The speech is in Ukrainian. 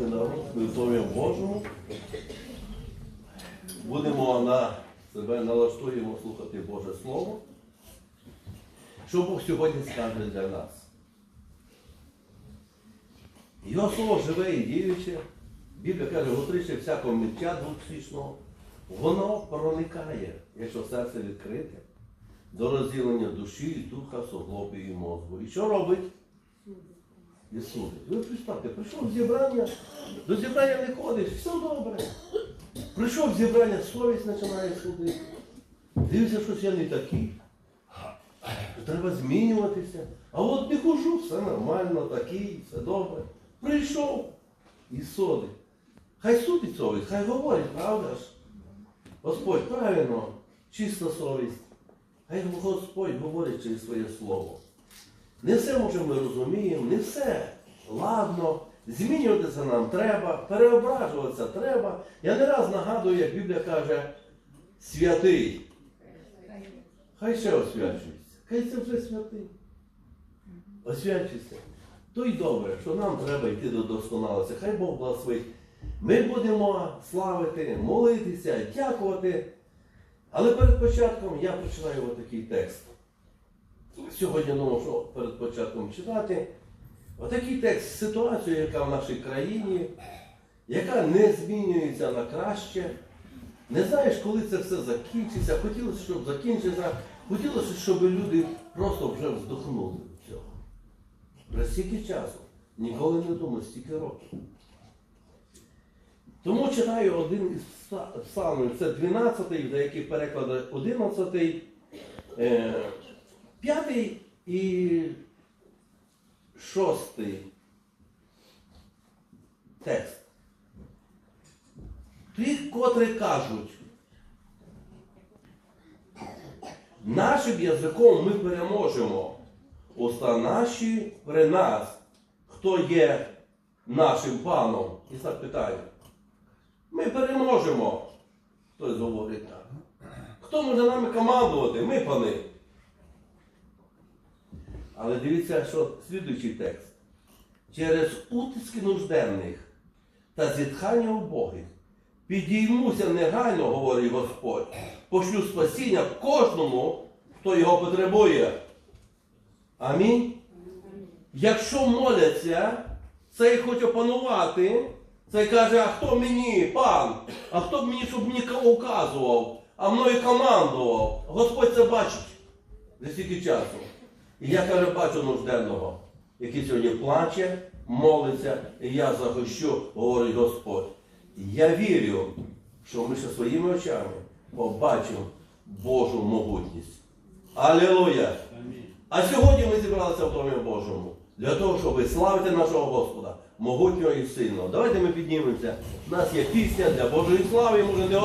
Божий народ, ми Божому. Будемо на себе налаштуємо слухати Боже Слово. Що Бог сьогодні скаже для нас? Його слово живе і діюче. Біблія каже, гостріше всякого миття двохсвічного. Воно проникає, якщо серце відкрите, до розділення душі, духа, суглобів і мозку. І що робить? І. Ви представте, прийшов зібрання, до зібрання не ходиш, все добре. Прийшов зібрання, совість починає судити. Дивишся, що я не такий. Треба змінюватися. А от не хожу, все нормально, такий, все добре. Прийшов і судить. Хай судить совість, хай говорить, правда ж? Господь правильно, чиста совість. Хай Господь говорить через своє слово. Не все може ми розуміємо, не все ладно. Змінюватися нам треба, переображуватися треба. Я не раз нагадую, як Біблія каже, святий. Хай ще освячується. Хай це вже святий. Освячуйся. То й добре, що нам треба йти до досконалості. Хай Бог благословить. Ми будемо славити, молитися, дякувати. Але перед початком я прочитаю отакий текст. Сьогодні думав, що перед початком читати. Отакий текст ситуацію, яка в нашій країні, яка не змінюється на краще. Не знаєш, коли це все закінчиться. Хотілося, щоб закінчиться. Хотілося, щоб люди просто вже вздохнули від цього. Вже стільки часу. Ніколи не думав, стільки років. Тому читаю один із пса- псалмів, це 12-й, в деяких перекладах 11-й, 5 і 6 текст. Ті, котрі кажуть, нашим язиком ми переможемо. Уста наші при нас, хто є нашим паном. Ісак питає. Ми переможемо. Хтось говорить так. Хто може нами командувати? Ми пани. Але дивіться, що слідуючий текст. Через утиски нужденних та зітхання убогих підіймуся негайно, говорить Господь, пошлю спасіння кожному, хто його потребує. Амінь. Якщо моляться, цей хоче панувати, цей каже, а хто мені, пан? А хто б мені, щоб мені указував, а мною командував? Господь це бачить за стільки часу. І я каже, бачу нужденного, який сьогодні плаче, молиться, і я захищу, говорить Господь. Я вірю, що ми ще своїми очами побачимо Божу могутність. Алілуя! А сьогодні ми зібралися в Домі Божому для того, щоб славити нашого Господа, могутнього і сильного. Давайте ми піднімемося. У нас є пісня для Божої слави, може не